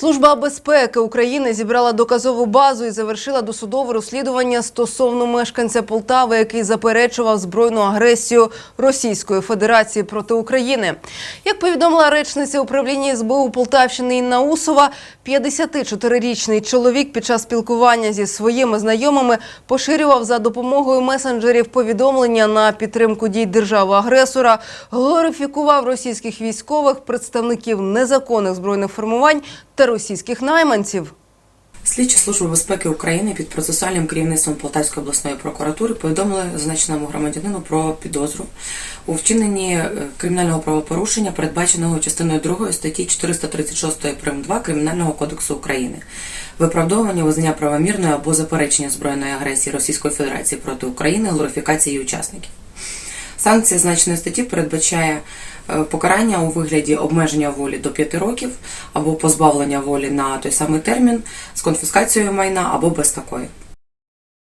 Служба безпеки України зібрала доказову базу і завершила досудове розслідування стосовно мешканця Полтави, який заперечував збройну агресію Російської Федерації проти України. Як повідомила речниця управління СБУ Полтавщини Інна Усова, 54-річний чоловік під час спілкування зі своїми знайомими поширював за допомогою месенджерів повідомлення на підтримку дій держави-агресора, глорифікував російських військових, представників незаконних збройних формувань та російських найманців. Слідчі служби безпеки України під процесуальним керівництвом Полтавської обласної прокуратури повідомили зазначеному громадянину про підозру у вчиненні е, кримінального правопорушення, передбаченого частиною 2 статті 436 прим. 2 Кримінального кодексу України. Виправдовування визнання правомірної або заперечення збройної агресії Російської Федерації проти України, глорифікації учасників. Санкція значної статті передбачає е, покарання у вигляді обмеження волі до 5 років або позбавлення волі на той самий термін з конфіскацією майна або без такої.